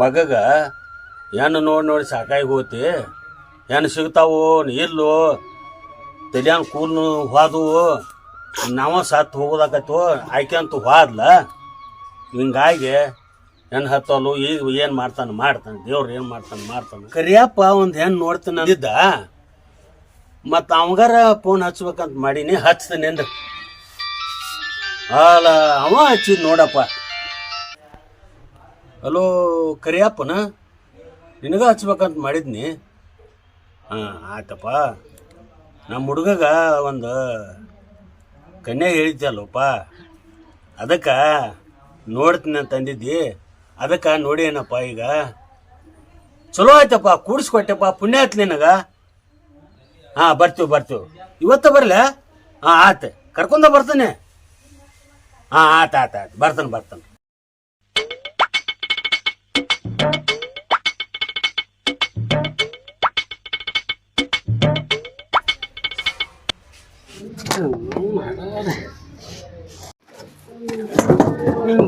ಮಗಗ, ಹೆಣ್ಣು ನೋಡಿ ನೋಡಿ ಸಾಕಾಗಿ ಹೋತಿ. ಹೆಣ್ಣು ಸಿಗ್ತಾವೋ ಇಲ್ಲೋ ತಲಿಯಾನ ಕೂಲ್ನು ಹೋದವು. ನಾವ ಸತ್ತು ಹೋಗೋದಾಕತ್ತು. ಆಯ್ಕೆ ಅಂತೂ ಹೋದ್ಲ. ಹಿಂಗಾಗಿ ಹೆಣ್ಣು ಹತ್ತಲು, ಈಗ ಏನು ಮಾಡ್ತಾನೆ ಮಾಡ್ತಾನೆ. ದೇವ್ರು ಏನು ಮಾಡ್ತಾನೆ ಮಾಡ್ತಾನೆ. ಕರಿಯಪ್ಪ ಒಂದು ಹೆಣ್ಣು ನೋಡ್ತಾನೆ ಅಂದಿದ್ದ. ಮತ್ತು ಅವಂಗಾರ ಫೋನ್ ಹಚ್ಬೇಕಂತ ಮಾಡೀನಿ. ಹಚ್ತೀನಿ ಅಂದ್ರೆ ಅಲ್ಲ, ಅವ ಹಚ್ಚಿದ್ ನೋಡಪ್ಪ. ಹಲೋ ಕರಿಯಪ್ಪನ? ನಿನಗ ಹಚ್ಬೇಕಂತ ಮಾಡಿದ್ನಿ. ಹಾಂ, ಆಯ್ತಪ್ಪ. ನಮ್ಮ ಹುಡುಗಗ ಒಂದು ಕನ್ಯಾ ಹೇಳಿದ್ದಲ್ಲಪ್ಪ ಅದಕ್ಕೆ ನೋಡ್ತೀನಿ ಅಂತ ಅಂದಿದ್ದಿ. ಅದಕ್ಕೆ ನೋಡಿ ಏನಪ್ಪ ಈಗ? ಚಲೋ ಆಯ್ತಪ್ಪ, ಕೂಡಿಸ್ಕೊಟ್ಟೆಪ್ಪ, ಪುಣ್ಯ ಆಯ್ತು ನಿನಗ. ಹಾಂ, ಬರ್ತೀವಿ ಬರ್ತೀವಿ. ಇವತ್ತು ಬರಲ? ಹಾಂ, ಆಯ್ತು. ಕರ್ಕೊಂಡ ಬರ್ತಾನೆ. ಹಾಂ, ಆಯ್ತು ಆಯ್ತು ಆಯ್ತು. ಬರ್ತಾನೆ ಬರ್ತಾನೆ.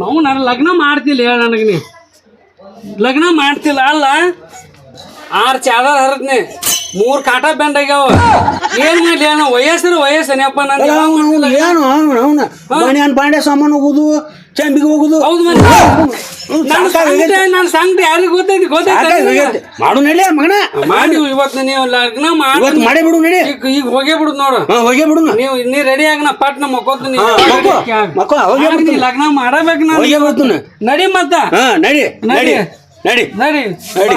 ನಾವು ನಾನು ಲಗ್ನ ಮಾಡ್ತಿಲ್ಲ ಹೇಳ ನನಗೆ ನೀ. ಲಗ್ನ ಮಾಡ್ತಿಲ್ಲ ಅಲ್ಲ? ಆರು ಚಾದರ್ ಹರದ್ನಿ. ಮೂರ್ ಕಾಟ ಬೆಂಡ್ ಆಗ್ಯಾವ ಏನ್ ಮಾಡ್ಲಿ ಅಣ್ಣ? ವಯಸ್ಸರು ವಯಸ್ಸನೇಪ್ಪ ನನ್ ಏನು ಅವನು ಅವನು ಬಾಂಡೆ ಸಾಮಾನು ಹೋಗುದು ಚಂಬಿಗೆ ಹೋಗುದು? ಹೌದು ಮತ್ತೆ. ನಾನು ಸಂಗತಿ ನನ್ನ ಸಂಗತಿ ಯಾರಿಗೂ ಗೊತ್ತೈತಿ ಗೊತ್ತೈತಿ ಮಾಡು ನಡಿ ಮಗನ. ಮಾಡಿ ಇವತ್ತು ನೀವು ಲಗ್ನ ಮಾಡಿ. ಬಿಡು ನಡಿ. ಈಗ ಹೋಗೇ ಬಿಡುದು ನೋಡು. ಹೋಗೇ ಬಿಡು ನೀವು ನೀ ರೆಡಿ ಆಗನ ನಾ ಪಟ್ನ ಮಕ್ಕೋತೀನಿ ಹಾ, ಮಕ್ಕೋ. ಮಕ್ಕೋ, ಹೋಗೇ ಬಿಡ್ತೀನಿ. ಲಗ್ನ ಮಾಡಬೇಕು ನಾನು ಹೋಗೇ ಬಿಡ್ತೀನಿ ನಡಿ ಮತ್ತ. ನಡಿ. ನಡಿ. ನಡಿ. ನಡಿ. ನಡಿ.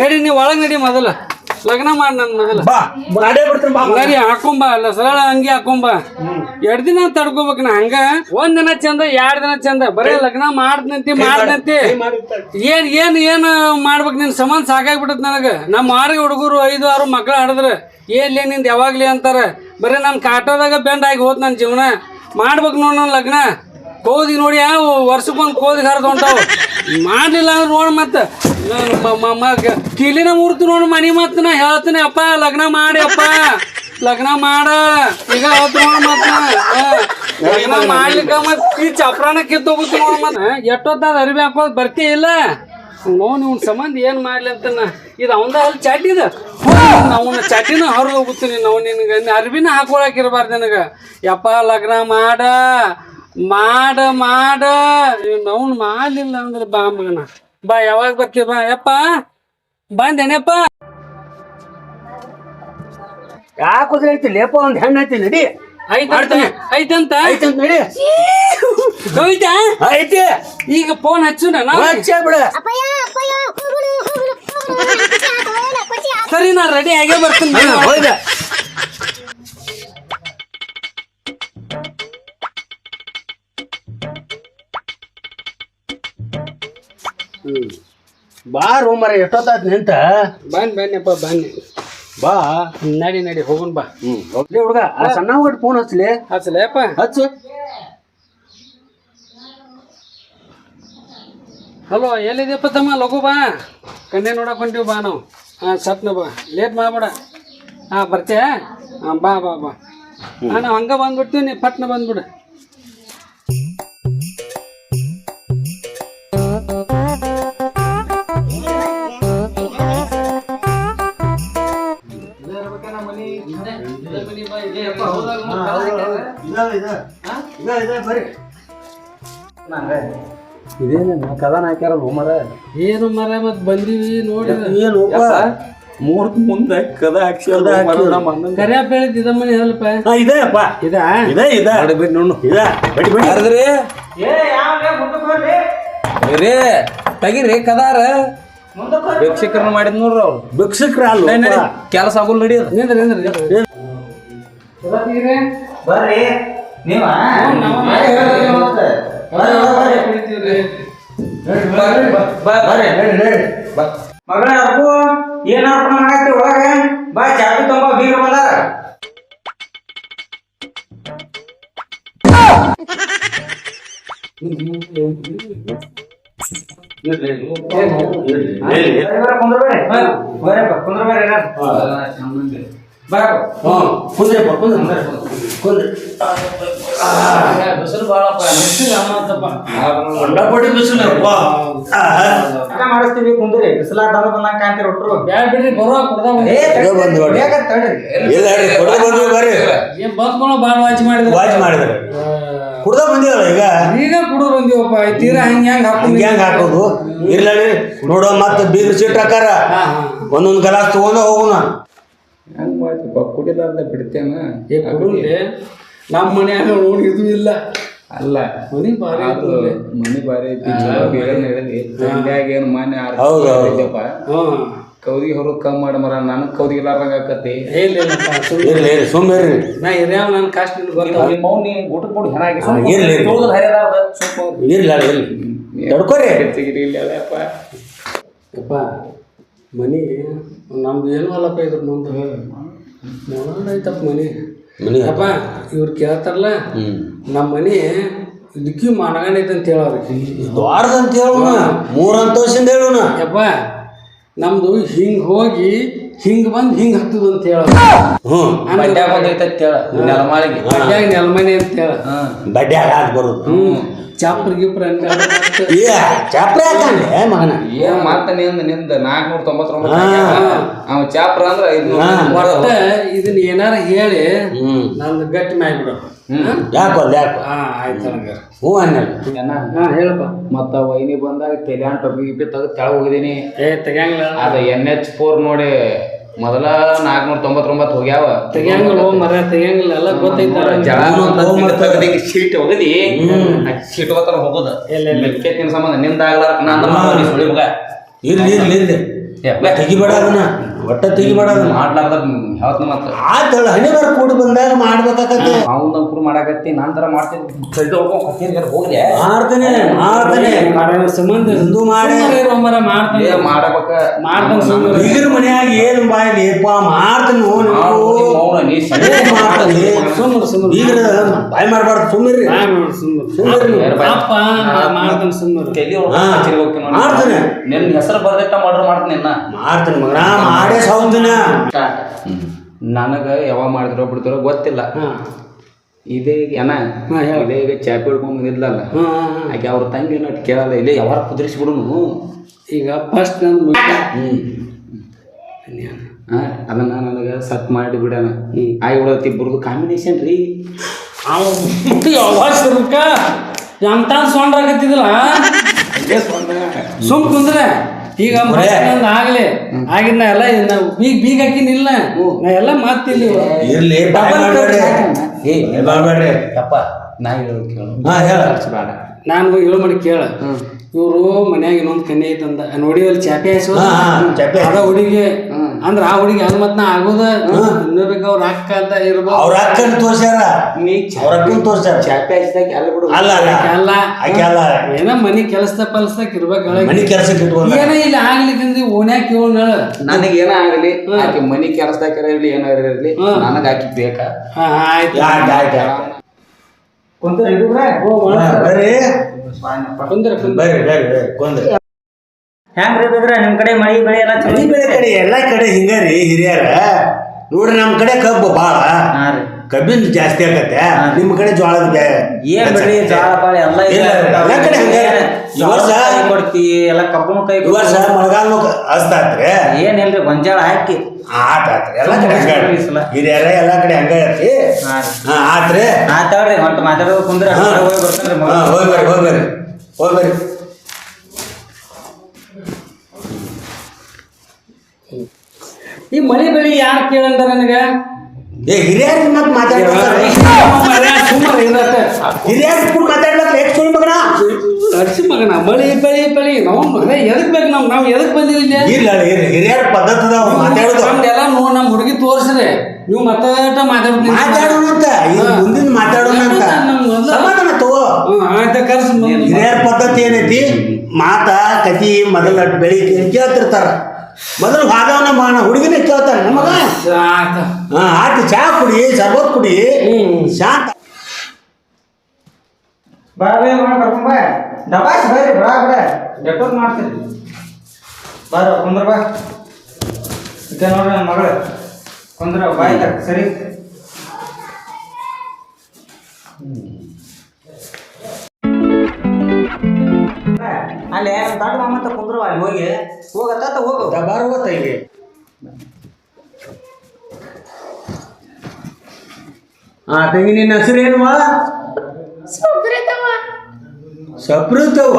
ನಡಿ ನೀವು ಒಳಗ್ ನಡಿ ಮೊದಲ. ಲಗ್ನ ಮಾಡಿ ನನ್ನ ಮೊದಲ ಬಾ ಮಾಡೇ ಬಿಡ್ತೀನಿ ಬಾ ಹಾಕೊಂಬ ಅಲ್ಲ ಸರಳ ಅಂಗಿ ಹಾಕೊಂಬ ಎರಡ್ ದಿನ ತಡ್ಕೋಬೇಕು ನಾ ಹಂಗ? ಒಂದ್ ದಿನ ಚಂದ ಎರಡ್ ದಿನ ಚಂದ. ಬರೀ ಲಗ್ನ ಮಾಡ್ದಂತಿ ಮಾಡ್ದಂತಿ ಏನ್ ಏನ್ ಏನ್ ಮಾಡ್ಬೇಕು ನಿನ್ ಸಂಬಂಧ ಸಾಕಾಗ್ಬಿಟ್ಟತ್ ನನಗ? ನಮ್ಮ ಮಾರಿ ಹುಡುಗರು ಐದು ಆರು ಮಕ್ಳು ಏನ್ ಏನ್ಲೇ ನಿಂದ ಯಾವಾಗ್ಲಿ ಅಂತಾರ? ಬರೀ ನನ್ ಕಾಟೋದಾಗ ಬೆಂಡ್ ಆಗಿ ಹೋದ್ ನನ್ನ ಜೀವನ. ಮಾಡ್ಬೇಕು ನೋಡ್ ನನ್ನ ಲಗ್ನ. ಕೋದಿ ನೋಡಿ ಆ ವರ್ಷಕ್ಕೊಂದು ಕೋದಿ ಹರಿದು ಹೊಂಟಾವು. ಮಾಡ್ಲಿಲ್ಲ ಅಂದ್ರೆ ನೋಡಿ ಮತ್ತೆ. ನಾನು ಕಿಲಿನ ಮೂರ್ತಿ ನೋಡಿ ಮನಿ ಮತ್ತೆ ನಾ ಹೇಳ್ತೀನಿ, ಅಪ್ಪ, ಲಗ್ನ ಮಾಡಿ, ಅಪ್ಪ. ಲಗ್ನ ಮಾಡ. ಈಗ ಅವತ್ತು ನೋಡಿ ಮತ್ತ. ಲಗ್ನ ಮಾಡ್ಲಿಕ್ಕೆ ಮತ್ತೆ ಈ ಚಪ್ರಾನ ಕಿತ್ತೋಗುತ್ತೆ ನೋಡ್ ಮತ್ತ ಎಷ್ಟೊತ್ತಾದ ಅರಿವಿ ಹಾಕೋದ್ ಬರ್ತೀ ಇಲ್ಲ. ನೋವು ನೀವು ಸಂಬಂಧ ಏನ್ ಮಾಡ್ಲಿ ಅಂತ ಇದು ಅವಂದ ಅಲ್ಲಿ ಚಟ್ಟಿದ ಅವನ ಚಾಟಿನ ಹೊರಗೆ ಹೋಗುತ್ತೀನಿ ನಾವು ನಿನಗೆ. ಅರ್ಬಿನ ಹಾಕೊಳಕಿರ್ಬಾರ್ದು ನಿನಗೆ. ಯಪ್ಪ, ಲಗ್ನ ಮಾಡ. ಮಾಡ ಮಾಡ. ಅವ್ನು ಮಾಡಲಿಲ್ಲ ಅಂದ್ರೆ ಬಾ ಮಗನ. ಬಾ ಯಾವಾಗ ಬರ್ತೀವಿ ಬಾ. ಯಪ್ಪ ಬಂದೇನಪ್ಪ? ಯಾಕೋದ್ರೆ ಐತಿ ಲೇಪ ಒಂದು ಹೆಣ್ಣು ಐತಿ ನಡಿ. ಐತಂತ ಮಾಡ್ತೀನಿ. ಐತಂತ ಐತಂತ ನಡಿ. ಕವಿತಾ ಐತಿ ಈಗ ಫೋನ್ ಹಚ್ಚು ನಾನು ಹಚ್ಚೇ ಬಿಡ. ಸರಿ ನಾ ರೆಡಿ ಆಗೇ ಬರ್ತೀನಿ. ಹಾ, ಬಾ ರೂಮರ ಎಷ್ಟೊತ್ತಾಯ್ತು ನಿಂತ? ಬನ್ನಿ ಬನ್ನಿಪ್ಪ ಬನ್ನಿ. ಬಾ. ನಡಿ ನಡಿ ಹೋಗೋಣ ಬಾ. ಹ್ಞೂ ಹುಡುಗ. ಆ ಸಣ್ಣ ಹುಡುಗ ಫೋನ್ ಹಚ್ಲಿ. ಹಚ್ಚಲೇಪ್ಪ ಹಚ್ಚು. ಹಲೋ ಎಲ್ಲಿದೆಯಪ್ಪ ತಮ್ಮ? ಲಘು ಬಾ. ಕಣ್ಣೆ ನೋಡಕ್ ಹೊಂಟಿವಿ ಬಾ ನಾವು. ಹಾಂ ಸತ್ನ ಬಾ. ಲೇಟ್ ಮಾಡಬೇಡ. ಹಾಂ ಬರ್ತೀಯ? ಹಾಂ ಬಾ ಬಾ ಬಾ. ನಾನು ನಾವು ಹಂಗೆ ಬಂದ್ಬಿಡ್ತೀವಿ ನೀ ಪಟ್ನ ಬಂದ್ಬಿಡು. ಇದೇನು ಕದನ ಹಾಕ್ಯಾರ ಮರ? ಏನು ಮರ ಮತ್ತೆ ಬಂದೀವಿ ನೋಡಿ. ಏನು ಮೂರ್ ಮುಂದೆ ಕದ ಹಾಕ್ಸಿ ಇದಮ್ಮನೆ ಹೇಳಪ್ಪ ಇದೆ ಅಪ್ಪ ಇದ? ಇದೆ ಇದೆ. ಬಿಡ್ ನೋಡು. ಇದೆ. ಬಡಿ ಬಡಿ. ಯಾರದ್ರಿ? ರೇ ತೆಗಿರಿ ಕದಾರ. ಭಿಕ್ಷಕರನ್ನ ಮಾಡಿದ್ ನೋಡ್ರಿ ಅವ್ರು. ಭಿಕ್ಷಕ್ರ ಅಲ್ಲ. ಕೆಲಸ ಆಗೋಲ್ ನಡಿಯದ ನಿಂದ್ರಿ ನಿಂದ್ರಿ ನಿಂದ್ರಿ. ಬರ್ರಿ. ನೀವ? ಮಗಳ ಕುಂದ್ರಪ್ಪ ಕುಂದ್ರ ಬಿಸಿಲು ಬಾಳಪ್ಪ ಬಿಸಿಲು. ಕಂಡಪಟ್ಟಿ ಬಿಸಿಲು ಅಪ್ಪ. ಮಾಡಿಸ್ತೀವಿ ಕುಂದ್ರಿ. ಬಿಸಿಲಾಗ ಬಂದಂಗ ಕಾಣ್ತೀರಿ ಒಟ್ರು. ಬ್ಯಾಡ್ ಬಿಡ್ರಿ ಬರುವಾಗ ಕೊಡ್ದಾವ ಏ ಇದೇ ಬಂದ್ ತಡ್ರಿ ಇಲ್ಲ ಹೇಳ್ರಿ ಕೊಡ ಬಂದ್ವಿ ಬರ್ರಿ ಏನ್ ಬಾಳ ವಾಚ್ ಮಾಡಿದ್ರೆ. ವಾಚ್ ಮಾಡಿದ್ರೆ. ಕುಡ್ದ ಬಂದಿವಲ್ಲ ಈಗ? ಈಗ ಬಂದಿವಪ್ಪ. ತೀರಾ ಹಂಗ ಹೆಂಗ್ ಹಾಕೊಂಡು ಹೆಂಗೆ ಹೆಂಗ್ ಹಾಕೋದು. ಇರ್ಲ ನೋಡೋ ಮತ್ತೆ ಬೀಗ್ರ ಸೀಟ್ ಹಾಕಾರ. ಒಂದೊಂದ್ ಗಲಾಸ್ ತಗೊಂಡ ಹೋಗೋಣ. ಹೆಂಗ್ ಮಾಡ್ತೀಪ್ಪ ಕುಡಿಲಾರ್ದ ಬಿಡ್ತೇನ? ಏ ನಮ್ಮ ಮನ್ಯಾಗ ನೋಡಿ ಇದು ಇಲ್ಲ. ಅಲ್ಲ ಮನಿ ಬಾರಿ ಮನಿ ಬಾರಿ ಏನು ಮಾನ್ಯ. ಇದ್ದಪ್ಪ ಹ್ಮ್ ಕೌದಿಗೆ ಹೊರಗ್ ಕಮ್ಮಿ ಮಾಡಿ ಮರ ನನ್ ಕೌದಿಗೆ ಇಲ್ಲಾರ್ದಂಗ ಆಕತಿ. ಸುಮ್ಮನೆ ನಾ ನನ್ನ ಕಾಸ್ಟ್ ನಿಮ್ಮ ನೀ ಇರ್ಲಿ, ಇರ್ಲಿ. ಇರ್ಲಿ ತಡ್ಕೊರಿ. ಯಪ್ಪ ಮನಿ ನಮ್ದು ಏನು ಅಲ್ಲಪ್ಪ ಇದ್ರ ಮುಂದೆ? ಮನಿ. ಯಪ್ಪ ಇವ್ರು ಕೇಳ್ತಾರಲ್ಲ ನಮ್ಮ ಮನೆ ಇದಕ್ಕಿ ಮಾಡಗಂಡೈತೆ ಅಂತ ಹೇಳೋರಿಗೆ ದ್ವಾರದ ಅಂತ ಹೇಳೋಣ ಮೂರಂತೋಷ ಅಂತ ಹೇಳೋಣ. ಯಪ್ಪ ನಮ್ಮದು ಹಿಂಗೆ ಹೋಗಿ ಹಿಂಗ್ ಬಂದ್ ಹಿಂಗ್ ಹತ್ತದ ಅಂತ ಹೇಳೋದು ಹ್ಮ್ ಬಡ್ಡ್ಯಾಗ ಬಂದೈತೆ ಹೇಳ ನೆಲಮಾಳಿಗೆ. ನೆಲಮನೆ ಅಂತ ಹೇಳ. ಬರೋದು. ಹ್ಮ್ ಚಾಪ್ರ ಗಿಪ್ರ ಹಂಗ ಏ ಚಾಪ್ರೆ ಹಾಕಂಡೆ ಮಗನ. ಏನ್ ಮಾತ ನಿಂದ ನಿಂದ ನಾಲ್ಕನೂರ ತೊಂಬತ್ತೊಂಬತ್ತು ಹಾ. ಆಗ್ಯಾವ. ಅವ ಚಾಪ್ರ ಅಂದ್ರ ಇದನ್ನ ಏನಾರ ಹೇಳಿ ಹ್ಮ್. ನಂದು ಗಟ್ಟಿ ಮಾಡ್ಬಿಡು ಯಾಕೋ ಅಲ್ಲಿ ಯಾಕೋ? ಹಾ ಹ್ಞೂ ಅನ್ನಲ್ಲ ಹಾ ಹೇಳಪ್ಪ. ಮತ್ತ ವೈನಿ ಬಂದಾಗ ತೆಲ್ಯಾನ್ ಟೊಪ್ಪಿ ಗಿಪ್ಪಿ ತೆಗೆದು ತೆಳಗ್ ಹೋಗಿದೀನಿ ಏ ತೆಗಿಯಂಗಿಲ್ಲ. ಅದು ಎನ್ ಎಚ್ ಫೋರ್ ನೋಡಿ ಮೊದಲ ನಾಲ್ಕನೂರ ತೊಂಬತ್ತೊಂಬತ್ತು ಹೋಗ್ಯಾವ. ತೆಗಿಯಂಗಿಲ್ಲ ಮರ ತೆಗಿಯಂಗಿಲ್ಲ. ಎಲ್ಲ ಗೊತ್ತೈತ ಸೀಟ್ ಹೋಗದಿ. ಸೀಟ್ ಹೋಗತ್ತಾರ ಹೋಗೋದ. ಮೆಕ್ಕೆ ತಿನ್ ಸಂಬಂಧ ನಿಂದ ಆಗ್ಲಾರ ನಾನು ಸುಳಿ ಮಗ ಇರ್ಲಿ ಇರ್ಲಿ ಇರ್ಲಿ. ತೆಗಿಬೇಡ ಅದನ್ನ. ಒಟ್ಟ ತೆಗಿಬೇಡ ಮಾಡ್ಲಾರ್ದ ಯಾವತ್ ಮತ್ತ ಆತಳ ಹಣಿ ಬರ ಕೂಡಿ ಬಂದಾಗ ಮಾಡ್ಬೇಕಾಗತ್ತೆ. ಅವ್ನ ಅಂಕುರು ಮಾಡಾಕತ್ತಿ ನಂತರ ಮಾಡ್ತೀನಿ. ಸೈಡ್ ಹೊಡ್ಕೊಂಡ್ ಕತ್ತೀರಿ ಹೋಗ್ಲಿ. ಮಾಡ್ತಾನೆ ಮಾಡ್ತಾನೆ. ಸಂಬಂಧ ಹಿಂದೂ ಮಾಡಿ. ಮಾಡ್ತಾನೆ. ಏ ಮಾಡಬೇಕ. ಮಾಡ್ತಾನೆ ಸುಮ್ಮನೆ ಬೀಗರ ಮನ್ಯಾಗ ಏನು ಬಾಯ್ಲಿ ಅಪ್ಪ ಮಾಡ್ತಾನೆ ನೋಡಿ ಮಾಡ್ಬೋದು ಮೌನ ನೀ ಸರಿ ಮಾಡ್ತಾನೆ? ಸುಮ್ಮನೆ ಸುಮ್ಮನೆ ಬೀಗರ ಬಾಯ್ ಮಾಡ್ಬಾರ್ದು ಸುಮ್ಮನೆ ಅಪ್ಪ ಮಾಡ್ತಾನೆ ಸುಮ್ಮನೆ. ಮಾಡ್ತಾನೆ. ನಿನ್ನ ಹೆಸರು ಬರ್ದಿಟ್ಟ ಮಾಡ್ರು ಮಾಡ್ತೀನಿ ನಿನ್ನ. ಮಾಡ್ತಾನೆ ಮಗನ ಮಾಡೇ. ಸೌಂದಿನ ನನಗೆ ಯಾವಾಗ ಮಾಡಿದ್ರೋ ಬಿಡ್ತಾರೋ ಗೊತ್ತಿಲ್ಲ. ಹಾ. ಇದೇ ಏನ. ಇದೇ ಈಗ ಚಾಪಿ ಹಿಡ್ಕೊಂಡ್ ಬಂದಿದ್ಲಲ್ಲ. ಹಾ, ಹಾ, ಹಾ. ಆಕೆ ಅವ್ರ ತಂಗಿ ನಟ್ ಕೇಳಲ್ಲ ಇಲ್ಲೇ ಯಾವಾಗ ಕುದುರಿಸಿ ಬಿಡುನು? ಈಗ ಫಸ್ಟ್ ನಾನು ಅದನ್ನ ನನಗೆ ಸತ್ ಮಾಡಿ ಬಿಡೋಣ. ಈ ಬಿಡತಿ ಇಬ್ಬರದು ಕಾಂಬಿನೇಷನ್ ರೀ. ಎಂತ ಸೊಂಡ್ರಾಗತ್ತಿದಿಲ್ಲ ಸುಮ್ ಕುಂದ್ರೆ. ಈಗ ನಂದು ಆಗ್ಲಿ. ಆಗಿನ ಎಲ್ಲ ನಾ ಬೀಗ ಬೀಗ ಹಾಕಿನಿಲ್ಲ ನಾ ಎಲ್ಲ ಮಾತಿಲ್ಲ ಇರ್ಲಿ ಬಾಯ್ ಮಾಡ್ಬೇಡ್ರಿ. ಏ ಬಾಯ್ ಮಾಡ್ಬೇಡ್ರಿ ಯಪ್ಪ ನಾ ಹೇಳೋದು ಕೇಳು. ಹಾ ಹೇಳ. ಬೇಡ ನಾನು ಹೇಳು ಮಾಡಿ ಕೇಳ. ಇವರು ಮನ್ಯಾಗ ಇನ್ನೊಂದು ಕನ್ಯೆ ಐತಂದ ನೋಡಿ ಅಲ್ಲಿ ಚಾಪೆ ಹಾಸೋದ ಹಾ, ಹಾ, ಚಾಪೆ. ಅದ ಹುಡುಗಿ. ಅಂದ್ರ ಆ ಹುಡುಗಿ ಹಂಗ ಮತ್ ನಾ ಆಗೋದ? ಇನ್ನಬೇಕು ಅವ್ರ ಅಕ್ಕ ಅಂತ ಇರ್ಬೋದು. ಅವ್ರ ಅಕ್ಕನ ತೋರ್ಸ್ಯಾರ. ನೀ ಅವ್ರ ಅಕ್ಕನ ತೋರ್ಸ್ಯಾರ. ಚಾಪೆ ಹಚ್ಚಿದಾಗ ಎಲ್ಲ ಬಿಡು. ಅಲ್ಲ ಅಲ್ಲ. ಅಲ್ಲ. ಏನ ಮನಿ ಕೆಲಸ ಪಲ್ಸದಾಗ ಇರ್ಬೇಕು ಮನಿ ಕೆಲಸ ಇಟ್ಕೊಂಡು ಏನ ಇಲ್ಲಿ ಆಗ್ಲಿಕ್ಕಂದ್ರೆ ಓಣ್ಯಾಕ ಕೇಳ ನನಗೆ ಏನ ಆಗಲಿ. ಆಕೆ ಮನಿ ಕೆಲಸದಾಗ ಇರಲಿ ಏನಾರ ಇರಲಿ. ನನಗೆ ಆಕಿ ಬೇಕಾ. ಹಾ ಆಯ್ತು. ಆಯ್ತು? ಆಯ್ತು? ಇಡುಗ್ರೆ ಬರ್ರಿ. ಕುಂದ್ರ ಕುಂದ್ರ. ಬರ್ರಿ ಬರ್ರಿ ಬರ್ರಿ. ಕೊಂದ್ರಿ. ಹೆಂಗ್ರಿ ಬಿಗ್ರೆ ನಿಮ್ಮ ಕಡೆ ಮಳಿ ಬೆಳೆ ಎಲ್ಲ ಚಲೋ ಮನಿ ಬೆಳೆ ಕಡೆ ಎಲ್ಲ ಕಡೆ ಹಿಂಗಾರಿ ಹಿರಿಯರ. ನೋಡ್ರಿ ನಮ್ಮ ಕಡೆ ಕಬ್ಬು ಬಾಳ. ಹಾ ರೀ. ಕಬ್ಬಿನ ಜಾಸ್ತಿ ಆಗತ್ತೆ ನಿಮ್ಮ ಕಡೆ ಜೋಳದ ಬ್ಯಾ ಏನ್ ಬಿಡ್ರಿ? ಜೋಳ ಬಾಳೆ ಎಲ್ಲ ಇಲ್ಲ, ಎಲ್ಲ ಕಡೆ ಹಂಗೆ. ಈ ವರ್ಷ ಕೊಡ್ತಿ ಎಲ್ಲ ಕಬ್ಬನು ಕೈ ಈ ವರ್ಷ ಮಳೆಗಾಲ ಹಸ್ತಾತ್ರಿ ಏನಿಲ್ರಿ ಗೊಂಜಾಳ ಹಾಕಿ. ಆತ ಆತ್ರಿ ಎಲ್ಲಾ ಕಡೆ ಹಂಗ ಈ ಸಲ. ಹಿರಿಯರ ಎಲ್ಲ ಕಡೆ ಹಂಗ ಐತಿ ಹಾ ರೀ. ಹಾ ಆತ್ರಿ. ಆತಾಡ್ರಿ ಹೊಂಟ ಮಾತಾಡೋದು ಕುಂದ್ರ. ಹಾ. ಹೋಗಿ ಬರ್ತಾನ್ರಿ ಹಾ ಹೋಗಿ ಬರ್ರಿ ಹೋಗಿ ಈ ಮಳೆ ಬೆಳಿ ಯಾರು ಕೇಳಂದ ನನಗ? ಏ ಹಿರಿಯರ್ ಮತ್ ಮಾತಾಡ್ತಾರೆ ಹಿರಿಯರ್ ಕೂಡ ಮಾತಾಡ್ಲಕ್ಕ ಎಷ್ಟು ಸುಳ್ಳು ಮಗನ? ಅರ್ಸಿ ಮಗನ? ಮಳಿ ಬೆಳಿ ಬೆಳಿ. ನಾವು ಅದೇ ಎದಕ್ ಬೇಕು ನಾವು ನಾವು ಎದಕ್ ಬಂದಿವಿ ಇಲ್ಲಿ? ಹಿರಿಯರ್ ಪದ್ಧತಿ ಅದಾವ ಮಾತಾಡೋದು. ನಮ್ದೆಲ್ಲ ನೋ ನಮ್ಮ ಹುಡುಗಿ ತೋರಿಸ್ರಿ ನೀವು ಮತ್ತಾಟ ಮಾತಾಡ್ತೀನಿ. ಮಾತಾಡೋಣ ಅಂತ. ಮುಂದಿನ ಮಾತಾಡೋಣ ಅಂತ. ಸಮಾಧಾನ ತಗೋ. ಆಯ್ತ ಕರ್ಸಿ. ಹಿರಿಯರ ಪದ್ಧತಿ ಏನೈತಿ? ಮಾತಾ ಕತಿ ಮೊದಲ ಬೆಳಿಗ್ಗೆ ಕೇಳ್ತಿರ್ತಾರ. ಮೊದಲು ವಾದವನ್ನ ಮಾಡ ಹುಡುಗಿನ ಕೇಳ್ತಾನೆ ನಮಗ? ಆಯ್ತ ಹಾ ಆಯ್ತು ಚಾ ಕುಡಿ ಸರ್ಬತ್ ಕುಡಿ. ಶಾಂತ. ಬಾ ಮಾಡ್ಕೊಂಬ ಡಬಾಸ್ ಕರ್ಕೊಂಡ್ ಬಾ ಬರ್ರಿ ಬಡ ಮಾಡ್ತೀನಿ. ಬಾರ ಕುಂದ್ರ ಬಾ. ಈಗ ನೋಡ್ರಿ ನನ್ನ ಮಗಳು. ಕುಂದ್ರ ಬಾಯ್ ಸರಿ. ಅಲ್ಲೇ ದೊಡ್ಡ ಮಾಮಂತ ಕುಂದ್ರು ಅಲ್ಲಿ ಹೋಗಿ. ಹೋಗತ್ತ ಹೋಗು. ಬಾರ ಗೊತ್ತ ಇಲ್ಲಿ ಹಾ ತಂಗಿ ನಿನ್ನ ಹೆಸರೇನುವ ಸಪ್ರಿತವ ಸಪ್ರೀತವ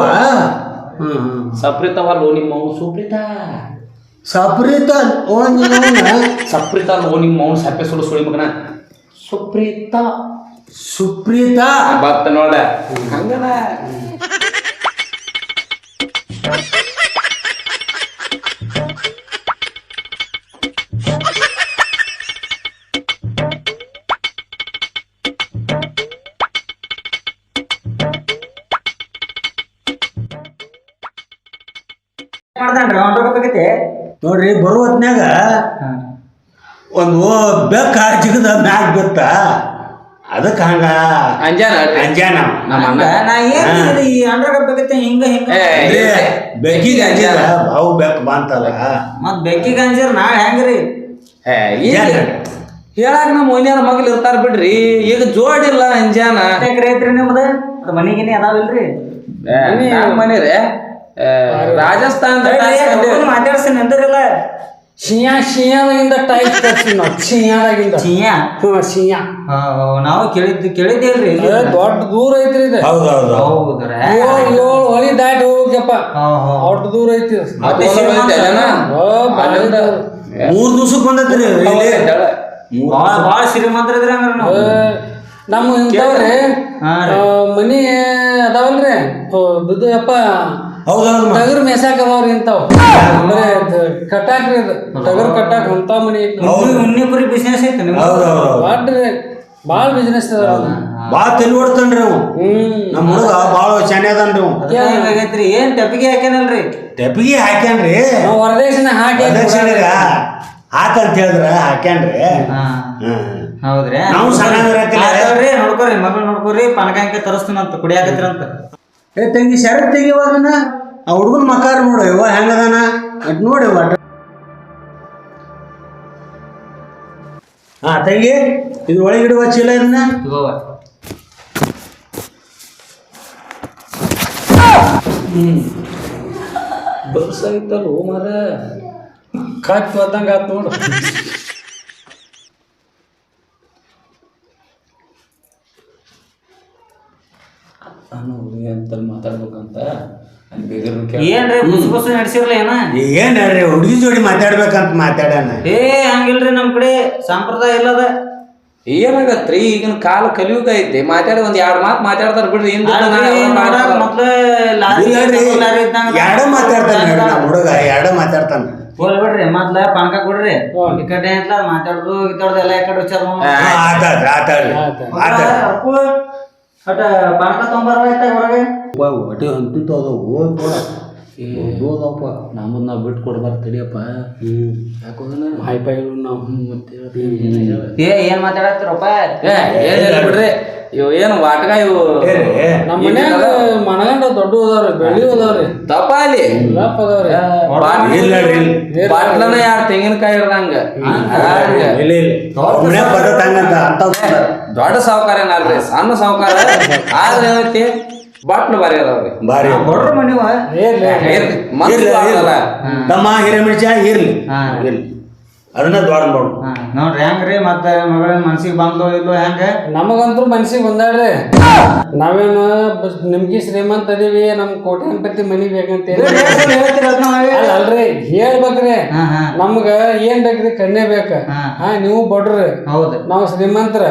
ಹ್ಮ್ ಹ್ಮ್. ಸಪ್ರಿತವಲ್ಲ ನಿಮ್ಮ ಸುಪ್ರಿತ ಸಪ್ರಿತ. ಸಪ್ರೀತ ಓ ಸಪ್ರೀತ ಲೋ ನಿಮ್ಮ ಅವ್ನು ಸಪ್ಪೆ ಸುಡು ಸುಳಿ ಮಗನ. ಸುಪ್ರೀತ. ಸುಪ್ರೀತ? ಬತ್ತ ನೋಡ ಹಂಗನ. ಮಾಡ್ದಾನ್ರಿ ಅವ್ನ ಬೇಕೈತಿ ನೋಡ್ರಿ ಬರೋ ಹೊತ್ನ್ಯಾಗ ಒಂದು ಬೆಕ್ಕ ಜಿಗದ ಮ್ಯಾಗ ಬಿತ್ತ. ಅದಕ್ಕೆ ಹಂಗ? ಅಂಜಾನ ಅಂಜಾನ. ನಮ್ಮ ಅಣ್ಣ. ನಾ ಏನ್ ಈ ಅಂಡ್ರಾಗ ಹಿಂಗ ಹಿಂಗ. ಏ, ಬೆಕ್ಕಿಗೆ ಅಂಜಿದ ಬಾವು ಬೆಕ್ಕ ಬಂತಲ್ಲ. ಮತ್ ಬೆಕ್ಕಿಗೆ ಅಂಜಿರ ನಾ ಹೆಂಗ್ರಿ? ಹೇಳಾಕ ನಮ್ಮ ಮೊಯ್ನ್ಯಾರ ಮಗ್ಳು ಇರ್ತಾರ ಬಿಡ್ರಿ. ಈಗ ಜೋಡಿಲ್ಲ ಅಂಜಾನ. ಎಕರೆ ಐತ್ರಿ ನಿಮ್ದ? ಅದ್ ಮನಿಗಿನಿ ಅದಾವಿಲ್ರಿ. ಮನೆ ರೀ ರಾಜಸ್ಥಾನದ ಮಾತಾಡ್ಸಿ ನಿಂದಿರಲ್ಲ ಶಿಯಾ ಶಿಯಾದಾಗಿಂದ ಟೈಪ್ ತರ್ಸಿ ನಾವು. ಶಿಯಾದಾಗಿಂದ ಚಿಯ್ಯ ಹ್ಞೂ ಶಿಯಾ ನಾವು ಕೇಳಿದ್ದು ಕೇಳಿದ್ದೇವ್ರಿ ಇಲ್ಲಿ. ಏ, ದೊಡ್ಡ ದೂರ ಐತ್ರಿ ಇದು. ಹೌದು ಹೌದು ಹೌದ್ರ? ಏಳು ಏಳು ಹೊಳಿ ದಾಟಿ ಹೋಗ್ಬೇಕಪ್ಪ ದೊಡ್ಡ ದೂರ ಐತಿ ಇದು. ಮತ್ತೆ ಓ, ಭಾಳ ದೂರ. ಮೂರ್ ದಿವ್ಸಕ್ಕೆ ಬಂದತ್ರಿ ಇಲ್ಲಿ. ಬಾಳ ಬಾಳ ಶ್ರೀಮಂತರ ಇದ್ರಿ ಹಂಗಾರ ನಾವು. ಏ, ನಮ್ಮ ಇಂಥವ್ರಿ ಹಾ ರೀ. ಆ, ಮನಿ ಅದಾವಲ್ರಿ. ಓ, ಹೌದೌದು ಟಗರ್ ಮೇಸಾಕ ಅದಾವ್ರಿ ಇಂತಾವ್ ಅಂದ್ರೆ ಕಟ್ಟಾಕ್ರಿ ಇದು ಟಗರ್ ಕಟ್ಟಾಕ್ ಅಂತ ಮನಿ ಐತಿ ಉಣ್ಣಿ ಬಿಸ್ನೆಸ್ ಐತಿ ನಿಮ್ದು. ಹೌದು ಹೌದು ಬಾಡ್ರಿ ಭಾಳ ಬಿಸ್ನೆಸ್ ಅದ. ಭಾಳ ತಲೆ ಓಡ್ತಾನ್ರಿ ಅವು. ಹ್ಮ್. ನಮ್ಮ ಹುಡುಗ ಭಾಳ ಚೆನ್ನಾಗಿ ಅದಾನ್ರಿ ಅವ. ಹಿಂಗಾಗೈತ್ರಿ ಏನ್ ಟೆಪಿಗೆ ಹಾಕ್ಯಾನಲ್ರಿ? ಟೆಪಿಗೆ ಹಾಕ್ಯಾನ್ರಿ. ನಾವು ಹೊರದೇಶನ ಹಾಕಿ ಆತ ಅಂತ ಹೇಳಿದ್ರ ಹಾಕ್ಯಾನ್ರಿ. ಹೌದ್ರಿ. ನಾವು ಸಣ್ಣ ನೋಡ್ಕೊರಿ ಮಗಳು ನೋಡ್ಕೊರಿ ಪಾನಕಾಂಕ ತರಸ್ತೀನಂತ ಕುಡಿಯಾಕತ್ತೀರಂತ. ಏ ತಂಗಿ ಶರತ್ ತೆಗಿಯುವಾಗನ? ಆ ಹುಡುಗನ ಮಕಾರ ನೋಡು ಯವ್ವ ಹೆಂಗದಾನ? ಅಟ್ ನೋಡಿ ಅಟ ಹಾ ತಂಗಿ ಇದ್ರ ಒಳಗಿಡುವ ಚೀಲ ಇದನ್ನ ತಗೋವ ಹ್ಮ್. ಓ ಮರ ಕಾಯ್ತು ಹೋದಂಗ ಆತ್ ನೋಡು. ನಾನು ಹುಡುಗಿ ಅಂತ ಮಾತಾಡ್ಬೇಕಂತ. ಅಲ್ಲಿ ಬೇಗರ್ ಏನ್ರಿ ಬುಸ್ ಬಸ್ ನಡ್ಸಿರ್ಲ ಏನ? ಏನ್ ಹೇಳ್ರಿ ಹುಡುಗಿ ಜೋಡಿ ಮಾತಾಡ್ಬೇಕಂತ ಮಾತಾಡ್ಯಾನ ಏ ಹಂಗಿಲ್ರಿ ನಮ್ ಕಡೆ ಸಂಪ್ರದಾಯ ಇಲ್ಲದ. ಏನಾಗತ್ರಿ ಈಗಿನ ಕಾಲ ಕಲಿಯುಗ ಐತಿ ಮಾತಾಡಿ ಒಂದ್ ಎರಡ್ ಮಾತ್ ಮಾತಾಡ್ತಾರ ಬಿಡ್ರಿ ಹಿಂದ ಮೊದ್ಲ ಲಾರಿ ಲಾರಿ ಇದ್ದಂಗ ಎರಡ ಮಾತಾಡ್ತಾನ ನಮ್ಮ ಹುಡುಗ ಎರಡ ಮಾತಾಡ್ತಾನೆ. ಹೋಲ್ ಬಿಡ್ರಿ ಮೊದ್ಲ ಪಾನಕ ಕೊಡ್ರಿ. ಈ ಕಡೆ ಅಂತ ಮಾತಾಡುದು ಗಿತಾಡುದು ಎಲ್ಲ ಈ ಕಡೆ ವಿಚಾರ ಆತಾಡ್ರಿ ಆತಾಡ್ರಿ ಆತಾಡ್ರಿ ಒಟ್ಟ ಪಾನಕ ತೊಂಬರ್ವಾಯ್ತ ಹೊರಗೆ? ಒಟ್ಟಿ ಅಂತಿಂತ ಅದಾವು ಓದಪ್ಪ ನಮ್ಮನ್ನ ನಾವು ಬಿಟ್ಟು ಕೊಡ್ಬಾರ್ದು ತಡಿಯಪ್ಪ. ಯಾಕಂದ್ರೆ ಹೈ ಫೈ ನಾವು ಏ ಏನ್ ಮಾತಾಡತ್ತಿರಪ್ಪ? ಏ ಏನಿಲ್ಲ ಬಿಡ್ರಿ. ಇವು ಏನು ವಾಟಕ ಇವು ನಮ್ಮ ಮನ್ಯಾಗ ಮನಗಂಡ ದೊಡ್ಡ ಅದಾವ್ರಿ ಬೆಳಿ ಹೋದವ್ರಿ ತಪಾಲಿ ದಪ್ಪ ಅದಾವ್ರಿ. ಬಾಟ್ಲನ ಯಾರು ತೆಂಗಿನಕಾಯಿ ಇರ್ದಂಗ? ದೊಡ್ಡ ಸಾವುಕಾರ. ಏನಲ್ರಿ ಸಣ್ಣ ಸಾವುಕಾರ. ಆದ್ರೆ ಏನೈತಿ? ಬಾಟ್ಲು ಬಾರಿ ಅದಾವ್ರಿ ಬಾರಿ ಕೊಡ್ರ ಮನಿವ. ತಮ್ಮ ಹಿರೇಮಿರ್ಚ ಇರ್ಲಿ. ಹಾ. ಇರ್ಲಿ. ಅದನ್ನ ದೊಡ್ಡ ನೋಡು. ನೋಡ್ರಿ ಹೆಂಗ್ರಿ ಮತ್ತ ಮಗಳ ಮನ್ಸಿಗೆ ಬಂದೋ ಇಲ್ಲೋ ಹೆಂಗ? ನಮಗಂತೂ ಮನ್ಸಿಗೆ ಬಂದಾಡ್ರಿ ನಾವೇನು ಬಸ್ ನಿಮ್ಗೆ ಶ್ರೀಮಂತ ಅದೀವಿ ನಮ್ ಕೋಟ್ಯಾಂಪತಿ ಮನಿ ಬೇಕಂತ ಅಲ್ರಿ ಹೇಳ್ಬೇಕ್ರಿ. ಹಾ ಹಾ. ನಮ್ಗ ಏನ್ ಬೇಕ್ರಿ ಕನ್ಯೆ ಬೇಕ. ಹಾ. ಹಾ ನೀವು ಬಡ್ರಿ. ಹೌದು. ನಾವು ಶ್ರೀಮಂತರ.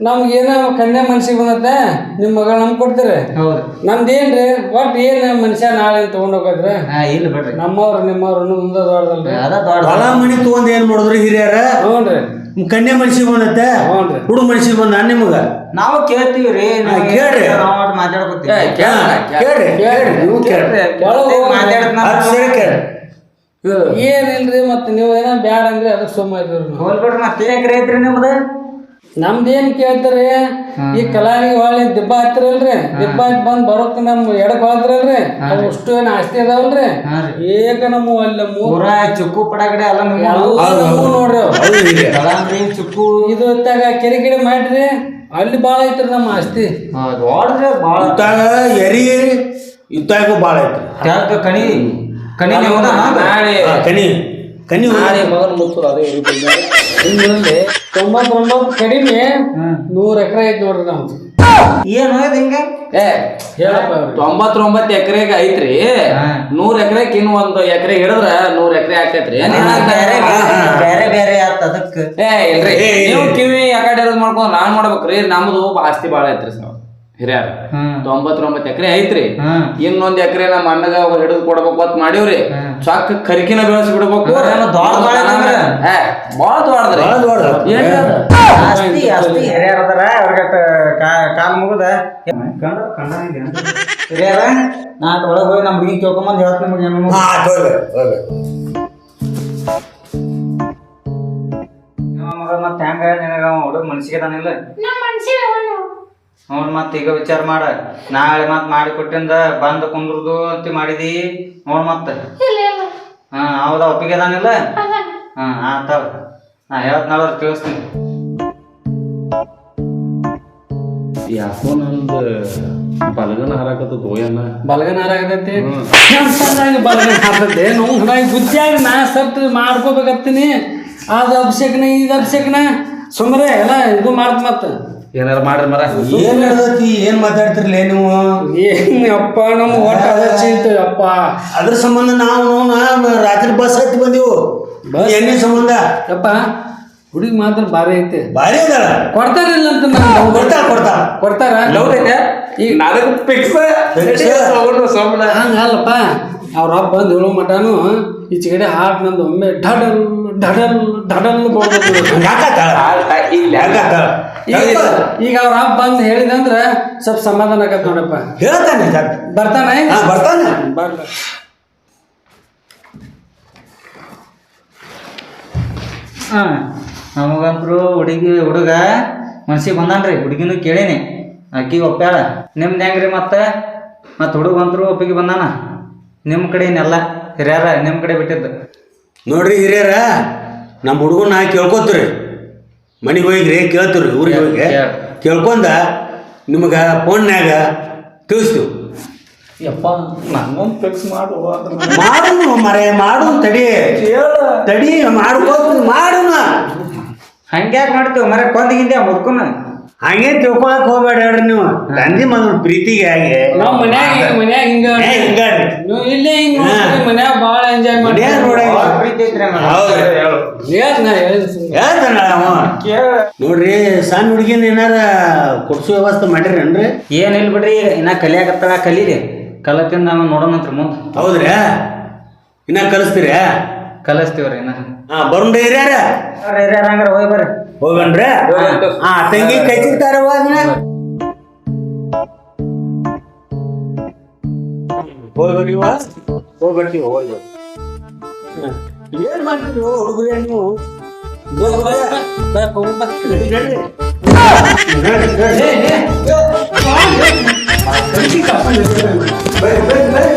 ನಮ್ಗೆ ಏನೋ ಕನ್ಯಾ ಮನ್ಸಿಗೆ ಬಂದತ್ತೆ ನಿಮ್ಮ ಮಗಳ ನಮ್ಗೆ ಕೊಡ್ತೀರಿ. ಹೌದು. ನಮ್ದೇನ್ರಿ ಒಟ್ ಏನ್ ಮನುಷ್ಯ ನಾಳೆ ತಗೊಂಡ್ ಹೋಗದ್ರಿ? ಹಾ ಇಲ್ಲ ಬಿಡ್ರಿ. ನಮ್ಮವ್ರು ನಿಮ್ಮವ್ರು ಮುಂದೆ ದೊಡ್ಡದಲ್ರಿ. ಅದ ದೊಡ್ಡ ಹೊಲ ಮನಿ ತಗೊಂಡ್ ಏನ್ ಮಾಡಿದ್ರು ಹಿರಿಯರ? ಹ್ಞೂನ್ರಿ ಕನ್ಯಾ ಮನ್ಸಿಗೆ ಬಂದತ್ತೆ ಹ್ಞೂನ್ರಿ ಹುಡುಗ ಮನ್ಸಿಗೆ ಬಂದ ನಿಮಗ? ನಾವು ಕೇಳ್ತೀವ್ರಿ ಹಾ, ಕೇಳ್ರಿ. ನಾವು ಒಟ್ಟು ಮಾತಾಡ್ಕೊತೀವಿ. ಕೇಳ್ರಿ ಕೇಳ್ರಿ ನೀವು ಕೇಳ್ರಿ. ಒಳಗ್ ಹೋಗ್ ಮಾತಾಡ್ತಾನ ಹತ್ತು ಸರಿ ಕೇಳ್ರಿ. ಏನಿಲ್ರಿ ಮತ್ತೆ ನೀವು ಏನೋ ಬ್ಯಾಡ ಅಂದ್ರೆ ಅದಕ್ಕೆ ಸುಮ್ಮ ಇದ್ರಿ ನಾವು ಹೋಲ್ ಬಿಡ್ರಿ ಮತ್ತೆ ಎಕರೆ ಐತ್ರಿ ನಿಮ್ದು? ನಮ್ದೇನ್ ಕೇಳ್ತಾರಿ ಈ ಕಲಾವಿಗೆ ಹೊಳ್ಳಿ ದಿಬ್ಬ ಹತ್ತಿರಲ್ರಿ. ದಿಬ್ಬ ಹತ್ತಿ ಬಂದ್ ಬರೋಕ್ ನಮ್ ಎಡಕ್ ಹೋದ್ರಲ್ರಿ. ಅವು ಅಷ್ಟು ಏನ್ ಆಸ್ತಿ ಅದಾವಲ್ರಿ. ಏಕ ನಮ್ಮ ಅಲ್ಲಿ ಮೂರ ಚುಕ್ಕು ಪಡಗಡೆ ಎಲ್ಲ ನೋಡ್ರಿ ಚುಕ್ಕು. ಇದು ಇತ್ತಾಗ ಕೆರೆ ಗಿಡ ಮಾಡ್ರಿ ಅಲ್ಲಿ ಭಾಳ ಐತ್ರಿ ನಮ್ಮ ಆಸ್ತಿ. ಇತ್ತಾಗ ಎರಿ ಇತ್ತಾಗೂ ಭಾಳ ಐತಿ ಕಣಿ ಕಣಿ ಕಣಿ. ನೆವದ ನಾಳೆ ಕನಿ ಕನಿ ನಾಳೆ ಮಗನ ಮುಚ್ಚು ಅದೇ. ಹಿಂಗಾಗಿ ತೊಂಬತ್ತೊಂಬತ್ತು ಕಡಿಮೆ ನೂರು ಎಕರೆ ಐತಿ ನೋಡ್ರಿ ನಮ್ದು ಏನು ಹಿಂಗ? ಏ ಹೇಳಪ್ಪ ತೊಂಬತ್ತೊಂಬತ್ತು ಎಕರೆಗೆ ಐತ್ರಿ. ನೂರ್ ಎಕರೆ ಇನ್ನು ಒಂದು ಎಕರೆ ಹಿಡಿದ್ರ ನೂರ್ ಎಕರೆ ಆಕೈತ್ರಿ ಏನ್ ಬೇರೆ ಬೇರೆ ಬೇರೆ ಆತ್ ಅದಕ್ಕೆ ಏ ಇಲ್ರಿ. ನೀವು ಕಿವಿ ಯಾಕಡೆ ಇರೋದ್ ಮಾಡ್ಕೊಂಡ್ ನಾನ್ ಮಾಡ್ಬೇಕ್ರಿ. ನಮ್ದು ಆಸ್ತಿ ಬಾಳ ಐತ್ರಿ ಸರ್. ಹಿರಿಯರ್. ತೊಂಬತ್ತೊಂಬತ್ತು ಎಕರೆ ಐತ್ರಿ. ಇನ್ನೊಂದ್ ಎಕರೆ ನಮ್ಮ ಅಣ್ಣಗ ಹಿಡಿದು ಕೊಡ್ಬೇಕು ಅಂತ ಮಾಡಿವ್ರಿ. ಚೊಕ್ಕ ಕರಿಕಿನ ಬೆಳೆಸಿ ಬಿಡ್ಬೇಕು. ಬಾಳ ದೊಡ್ಡದ್ರಿ. ಕಾಲ್ ಮುಗುದ. ಹಿರಿಯರ ನಾ ಒಳಗೆ ಹೋಗಿ ನಮ್ಮ ಹುಡುಗಿ ಕೇಳ್ಕೊಂಬಂದು ಹೇಳ್ತ ನಿಮಗೆ ಮತ್ತೆ ಹೆಂಗ? ನಿನಗ ಹುಡುಗ ಮನ್ಸಿಗೆ ತಾನಿಲ್ಲ ನಮ್ಮ ಮನ್ಸಿಗೆ ಅವನು ನೋಡ್ ಮತ್ ಈಗ ವಿಚಾರ ಮಾಡ. ನಾಳೆ ಮತ್ ಮಾಡಿ ಕೊಟ್ಟಿಂದ ಬಂದ್ ಕುಂದ್ರದು ಅಂತ ಮಾಡಿದಿ ನೋಡ್ ಮತ್ತ? ಇಲ್ಲ ಇಲ್ಲ. ಹಾ ಹೌದಾ? ಒಪ್ಪಿಗೆ ಅದಾನಿಲ್ಲ? ಅದ ಹಾ. ಆತಾವ ನಾ ಹೇಳ್ತಾಳ ತಿಳಿಸ್ತೀನಿ. ಯಾಕೋ ನಂದು ಬಲಗನ ಹರಾಕತ್ತ ಗೋಯನ್ನ ಬಲಗನ ಹಾರಾಗತೈತಿ ಬಲಗನ ಹಾರತೈತೆ ನಾವು ಹುಡುಗಿ ಬುದ್ಧಿಯಾಗಿ ನಾ ಸತ್ ಮಾಡ್ಕೋಬೇಕತ್ತೀನಿ. ಅದು ಅಭಿಷೇಕನ ಇದು ಅಭಿಷೇಕನ. ಸುಮ್ಮನೆ ಎಲ್ಲ ಇದು ಮಾಡ್ತ ಮತ್ತ. ಏನಾರ ಮಾಡ್ರಿ ಮರ? ಏನ್ ಹೇಳ್ದತಿ ಏನ್ ಮಾತಾಡ್ತಿರ್ಲಿ ನೀವು? ಏನ್ ಅಪ್ಪ ನಮ್ಮ ಒಟ್ಟ ಅದ ಚಿಂತೆ ಅಪ್ಪ ಅದ್ರ ಸಂಬಂಧ ನಾವು ನಾವು ರಾತ್ರಿ ಬಸ್ ಹತ್ತಿ ಬಂದೀವು. ಬಸ್? ಎಣ್ಣೆ ಸಂಬಂಧ. ಅಪ್ಪ ಹುಡುಗಿ ಮಾತ್ರ ಭಾರಿ ಐತೆ. ಭಾರಿ ಅದಾಳ. ಕೊಡ್ತಾರಿಲ್ಲ ಅಂತ ನಾನು ಕೊಡ್ತಾ ಕೊಡ್ತಾ ಕೊಡ್ತಾರ? ಡೌಟ್ ಐತೆ? ಈಗ ನಾಲ್ಕು ಫಿಕ್ಸ್? ತಗೊಂಡು ಹಂಗಲ್ಲಪ್ಪ ಅವ್ರ ಹಬ್ಬ ಬಂದು ಹೇಳೋ ಮಟನು ಈಚೆ ಕಡೆ ಹಾಟ್ ನಂದು ಒಮ್ಮೆ ಡಡಲ್ ಡಡಲ್ ಡಡಲ್ ಬೋಡ್ಬೇಕು ಇಲ್ಲ ಹಂಗಾಕತ್ತಾಳ? ಈಗ ಈಗ ಅವ್ರ ಹಬ್ಬ ಬಂದು ಹೇಳಿದಂದ್ರ ಸ್ವಲ್ಪ ಸಮಾಧಾನ ಆಗತ್ ನೋಡಪ್ಪ. ಹೇಳ್ತಾನೆ ಬರ್ತಾನೆ ಬರ್ತಾನ ಹಾ ಬರ್ತಾನೆ. ಬರ್ಲ. ಹಾ ನಮಗಂತ್ರು ಹುಡುಗಿ ಹುಡುಗ ಮನ್ಸಿಗೆ ಬಂದಾನ್ರಿ ಹುಡುಗಿನೂ ಕೇಳೀನಿ. ಅಕ್ಕಿ ಒಪ್ಪ್ಯಾಳ. ನಿಮ್ದು ಹೆಂಗ್ರಿ ಮತ್ತೆ? ಮತ್ತೆ ಹುಡುಗ ಅಂತರು ಒಪ್ಪಿಗೆ ಬಂದಾನ? ನಿಮ್ಮ ಕಡೆನೆಲ್ಲ ಹಿರಿಯರ ನಿಮ್ಮ ಕಡೆ ಬಿಟ್ಟಿದ್ದು. ನೋಡ್ರಿ ಹಿರಿಯರ ನಮ್ಮ ಹುಡುಗನ ಕೇಳ್ಕೊತೀರಿ. ಮನೆಗೆ ಹೋಗಿರಿ ಕೇಳ್ತೀವ್ರಿ ಊರಿಗೆ ಹೋಗಿ. ಕೇಳ್. ಕೇಳ್ಕೊಂಡ ನಿಮಗೆ ಫೋನ್ಯಾಗ ತಿಳಿಸ್ತೀವಿ. ಯಪ್ಪ ನಂಗೊಂದು ಫಿಕ್ಸ್ ಮಾಡು ಮಾಡು ಮರೆ ಮಾಡು ತಡಿ. ತಡಿ ಮಾಡ್ಕೋತ ಮಾಡೋಣ ಹಂಗ್ಯಾಕೆ ಮಾಡ್ತೀವಿ ಮರ ಕೊಂದಿಗಿಂದೆ ಮುದ್ಕುನ ಹಂಗೆ ತಿಳ್ಕೊಳಕ್ ಹೋಗ್ಬೇಡ ಹೇಳ್ರಿ ನೀವು. ತಂದಿ ಮನ ಪ್ರೀತಿಗೆ ಹಾಗೆ. ನಾವ್ ಮನ್ಯಾಗ ಮನ್ಯಾಗ ಹಿಂಗ ಏ, ಹಿಂಗಾರಿ. ನೀವು ಇಲ್ಲೇ ಹಿಂಗ ಹಾ. ಮನ್ಯಾಗ ಭಾಳ ಎಂಜಾಯ್ ಮಾಡಿ ಮನ್ಯಾಗ ನೋಡ ಪ್ರೀತಿ ಐತ್ರಿ ಹೌದು. ಹೇಳ್. ನಾ ಹೇಳಿದ್ ಸುಮ್ನೆ. ಹೇಳ್ತಾನ ಅವ. ನೋಡ್ರಿ ಸಣ್ಣ ಹುಡುಗಿನ ಏನಾರ ಕೊಡ್ಸೋ ವ್ಯವಸ್ಥೆ ಮಾಡಿರೇನ್ರಿ? ಏನಿಲ್ಲ ಬಿಡ್ರಿ ಈಗ ಇನ್ನ ಕಲಿಯಾಕತ್ತಾಳ ಕಲೀರಿ. ಕಲತಿಂದ ನಾವು ನೋಡೋಣಂತ್ರಿ ಮುಂದೆ. ಹೌದ್ರಿ ಇನ್ನ ಕಲಿಸ್ತೀರಿ ಕಲಿಸ್ತೀವ್ರಿ ಇನ್ನ ಹಾ ಬರುಂಡ ಹಿರಿಯರ ಹಿರಿಯರ ಹಂಗಾರ ಹೋಗಿ ಬರ್ರಿ ಹೋಗಣ್ರಿ ಹಾ ತಂಗಿ ಕೈ ಸಿಗ್ತಾರ ಹೋಗ್ಬೇಕಿವ ಹೋಗ್ಬರ್ತೀವಿ ಹೋಗಿ ಏನ್ ಮಾಡ್ತೀವಿ ಹುಡುಗರೇ ನೀವು ಬಾ, ಹೋಗೋಣ ಬಾ. ನಡ್ರಿ, ನಡ್ರಿ. ಬರ್ರಿ, ಬರ್ರಿ, ಬರ್ರಿ.